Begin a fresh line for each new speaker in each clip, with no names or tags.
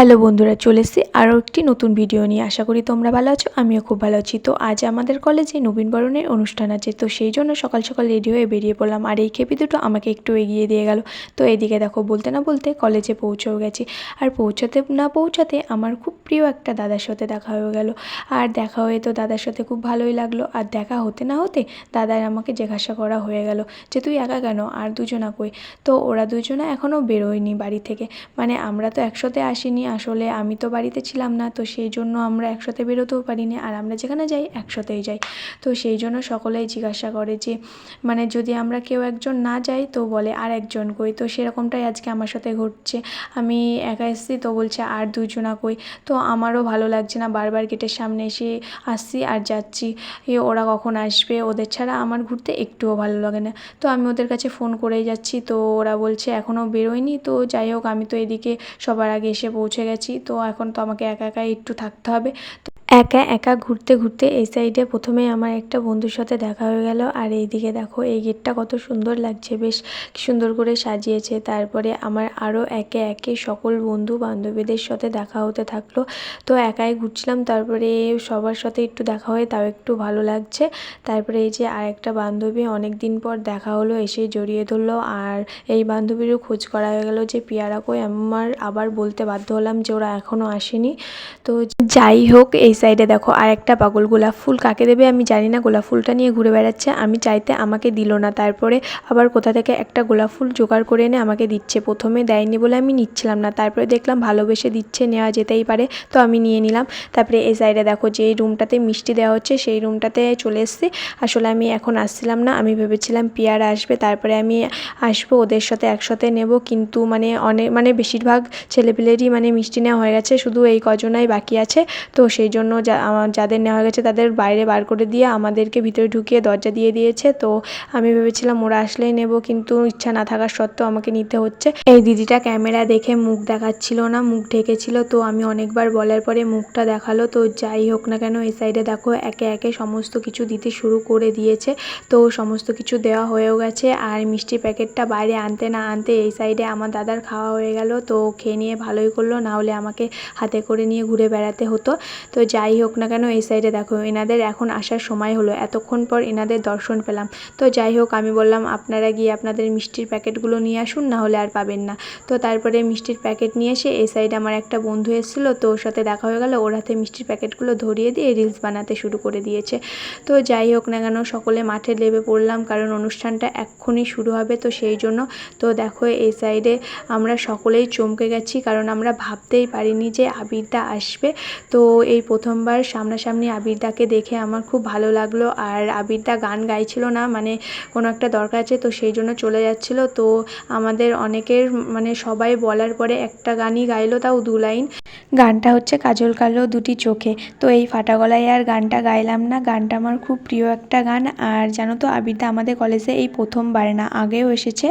Hello বন্ধুরা, চলে এসেছি আরও একটি নতুন ভিডিও নিয়ে। আশা করি তোমরা ভালো আছো, আমিও খুব ভালো আছি। তো আজ আমাদের কলেজে নবীনবরণের অনুষ্ঠান আছে, তো সেই জন্য সকাল সকাল রেডি হয়ে বেরিয়ে পড়লাম। আর এই খেপি দুটো আমাকে একটু এগিয়ে দিয়ে গেল। তো এদিকে দেখো, বলতে না বলতে কলেজে পৌঁছেও গেছি। আর পৌঁছাতে না পৌঁছাতে আমার খুব প্রিয় একটা দাদার সাথে দেখা হয়ে গেল। আর দেখা হয়ে তো দাদার সাথে খুব ভালোই লাগল। আর দেখা হতে না হতে দাদার আমাকে জিজ্ঞাসা করা হয়ে গেল যে, তুই একা কেন? আর দুজনা কই? তো ওরা দুজনা এখনও বেরোয়নি বাড়ি থেকে। মানে আমরা তো একসাথে আসিনি আসলে আমি তো বাড়িতে ছিলাম না, তো সেই জন্য আমরা একসাথে বেরোতেও পারিনি আর আমরা যেখানে যাই একসাথেই যাই। তো সেই জন্য সকলেই জিজ্ঞাসা করে যে মানে যদি আমরা কেউ একজন না যাই তো বলে আর একজন কই? তো সেরকমটাই আজকে আমার সাথে ঘটছে। আমি একা এসেছি তো বলছে আর দুজনা কই? তো আমারও ভালো লাগছে না, বারবার গেটের সামনে এসে আসছি আর যাচ্ছি। ওরা কখন আসবে? ওদের ছাড়া আমার ঘুরতে একটুও ভালো লাগে না। তো আমি ওদের কাছে ফোন করেই যাচ্ছি। তো ওরা বলছে এখনও বেরোয়নি, তো যাই হোক আমি তো এদিকে সবার আগে এসে পৌঁছে গেছি। তো এখন তো আমাকে একা একাই একটু থাকতে হবে। তো একা একা ঘুরতে ঘুরতে এই সাইডে প্রথমে আমার একটা বন্ধুর সাথে দেখা হয়ে গেল। আর এইদিকে দেখো, এই গেটটা কত সুন্দর লাগছে, বেশ সুন্দর করে সাজিয়েছে। তারপরে আমার আরও একে একে সকল বন্ধু বান্ধবীদের সাথে দেখা হতে থাকল। তো একাই ঘুরছিলাম, তারপরে সবার সাথে একটু দেখা হয়ে তাও একটু ভালো লাগছে। তারপরে এই যে আর একটা বান্ধবী অনেক দিন পর দেখা হলো, এসে জড়িয়ে ধরলো। আর এই বান্ধবীরও খোঁজ করা হয়ে গেল যে, পিয়ারা কই? আমার আবার বলতে বাধ্য হলাম যে, ওরা এখনও আসেনি। তো যাই হোক, এই সাইডে দেখো আর একটা পাগল গোলাপ ফুল কাকে দেবে আমি জানি না। গোলাপ ফুলটা নিয়ে ঘুরে বেড়াচ্ছে, আমি চাইতে আমাকে দিল না। তারপরে আবার কোথা থেকে একটা গোলাপ ফুল জোগাড় করে এনে আমাকে দিচ্ছে, প্রথমে দেয়নি বলে আমি নিচ্ছিলাম না। তারপরে দেখলাম ভালোবেসে দিচ্ছে, নেওয়া যেতেই পারে, তো আমি নিয়ে নিলাম। তারপরে এই সাইডে দেখো, যে রুমটাতে মিষ্টি দেওয়া হচ্ছে, সেই রুমটাতে চলে এসেছি। আসলে আমি এখন আসছিলাম না, আমি ভেবেছিলাম পিয়ারা আসবে, তারপরে আমি আসব, ওদের সাথে একসাথে নেব, কিন্তু মানে অনেক মানে বেশিরভাগ ছেলেপিলেরই মানে মিষ্টি নেওয়া হয়ে গেছে, শুধু এই কজনাই বাকি আছে, তো সেই জন্য যা যাদের নেওয়া গেছে তাদের বাইরে বার করে দিয়ে আমাদেরকে ভিতরে ঢুকিয়ে দরজা দিয়ে দিয়েছে। তো আমি ভেবেছিলাম ওরা আসলেই নেব, কিন্তু ইচ্ছা না থাকার সত্ত্বেও আমাকে নিতে হচ্ছে। এই দিদিটা ক্যামেরা দেখে মুখ দেখাচ্ছিল না, মুখ ঢেকেছিল। তো আমি অনেকবার বলার পরে মুখটা দেখাল। তো যাই হোক না কেন, এই সাইডে দেখো, একে একে সমস্ত কিছু দিতে শুরু করে দিয়েছে। তো সমস্ত কিছু দেওয়া হয়েও গেছে। আর মিষ্টি প্যাকেটটা বাইরে আনতে না আনতে এই সাইডে আমার দাদার খাওয়া হয়ে গেল। তো খেয়ে নিয়ে ভালোই করল, না হলে আমাকে হাতে করে নিয়ে ঘুরে বেড়াতে হতো। তো যাই হোক না কেন এই সাইডে দেখো, এনাদের এখন আসার সময় হলো, এতক্ষণ পর এনাদের দর্শন পেলাম। তো যাই হোক, আমি বললাম, আপনারা গিয়ে আপনাদের মিষ্টির প্যাকেটগুলো নিয়ে আসুন, না হলে আর পাবেন না। তো তারপরে মিষ্টির প্যাকেট নিয়ে এসে এই সাইডে আমার একটা বন্ধু এসেছিল, তো ওর সাথে দেখা হয়ে গেল। ওর হাতে মিষ্টির প্যাকেটগুলো ধরিয়ে দিয়ে রিলস বানাতে শুরু করে দিয়েছে। তো যাই হোক না কেন, সকলে মাঠে লেবে পড়লাম, কারণ অনুষ্ঠানটা এক্ষুনি শুরু হবে, তো সেই জন্য। তো দেখো, এই সাইডে আমরা সকলেই চমকে গেছি, কারণ আমরা ভাবতেই পারিনি যে আবিরদা আসবে। তো এই প্রথমবার সামনাসামনি আবিরদাকে দেখে আমার খুব ভালো লাগল। আর আবিরদা গান গাইছিল না মানে কোনো একটা দরকার আছে তো সেই জন্য চলে যাচ্ছিল। তো আমাদের অনেকের মানে সবাই বলার পরে একটা গানই গাইলো তাও দু লাইন। গানটা হচ্ছে কাজল কালো, দুটি চোখে। তো এই ফাটা গলায় আর গানটা গাইলাম না। গানটা আমার খুব প্রিয় একটা গান। আর জানো তো, আবিরদা আমাদের কলেজে এই প্রথমবার না, আগেও এসেছে।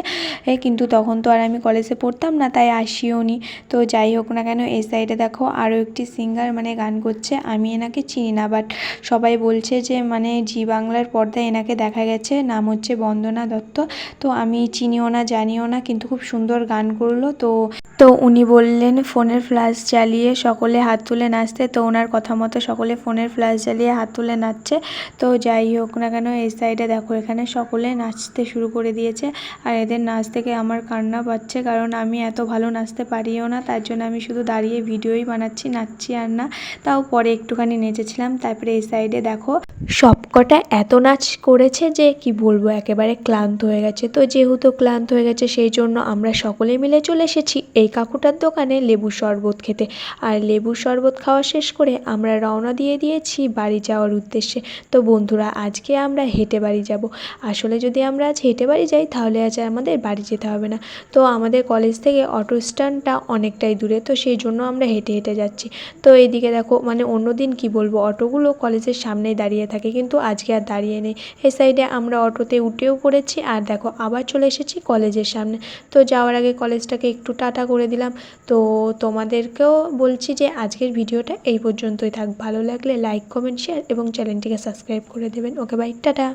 কিন্তু তখন তো আর আমি কলেজে পড়তাম না, তাই আসিও নি তো যাই হোক না কেন, এই সাইডে দেখো আরও একটি সিঙ্গার মানে গান করছে। আমি এনাকে চিনি না বাট সবাই বলছে যে মানে জি বাংলার পর্দায় এনাকে দেখা গেছে, নাম হচ্ছে বন্দনা দত্ত। তো আমি চিনিও না, জানিও না, কিন্তু খুব সুন্দর গান করল, তো তো উনি বললেন, ফোনের ফ্ল্যাশ জ্বালিয়ে সকলে হাত তুলে নাচতে। তো ওনার কথা মতো সকলে ফোনের ফ্ল্যাশ জ্বালিয়ে হাত তুলে নাচছে। তো যাই হোক না কেন, এই সাইডে দেখো, এখানে সকলে নাচতে শুরু করে দিয়েছে। আর এদের নাচ থেকে আমার কান্না পাচ্ছে, কারণ আমি এত ভালো নাচতে পারিও না। তার জন্য আমি শুধু দাঁড়িয়ে ভিডিওই বানাচ্ছি, নাচছি আর না। তাও পরে একটুখানি নেচেছিলাম। তারপরে এই সাইডে দেখো, সবকটা এত নাচ করেছে যে কি বলব, একেবারে ক্লান্ত হয়ে গেছে। তো যেহেতু ক্লান্ত হয়ে গেছে, সেই জন্য আমরা সকলে মিলে চলে এসেছি। এই কাকুটার দোকানে লেবু শরবত খেতে। আর লেবু শরবত খাওয়া শেষ করে আমরা রওনা দিয়ে দিয়েছি বাড়ি যাওয়ার উদ্দেশ্যে। তো বন্ধুরা, আজকে আমরা হেঁটে বাড়ি যাব। আসলে যদি আমরা আজ হেঁটে বাড়ি যাই, তাহলে আজ আমাদের বাড়ি যেতে হবে না। তো আমাদের কলেজ থেকে অটো স্ট্যান্ডটা অনেকটাই দূরে, তো সেই জন্য আমরা হেঁটে হেঁটে যাচ্ছি। তো এইদিকে দেখো মানে অন্য দিন কী বলব, অটোগুলো কলেজের সামনেই দাঁড়িয়ে থাকে, কিন্তু আজকে আর দাঁড়িয়ে নেই। এই সাইডে আমরা অটোতে উঠেও পড়েছি, আর দেখো আবার চলে এসেছি কলেজের সামনে। তো যাওয়ার আগে কলেজটাকে একটু টাটা করে দিলাম। তো তোমাদেরকেও বলছি যে আজকের ভিডিওটা এই পর্যন্তই থাক। ভালো লাগলে লাইক কমেন্ট শেয়ার এবং চ্যানেলটিকে সাবস্ক্রাইব করে দেবেন। Okay bye tata.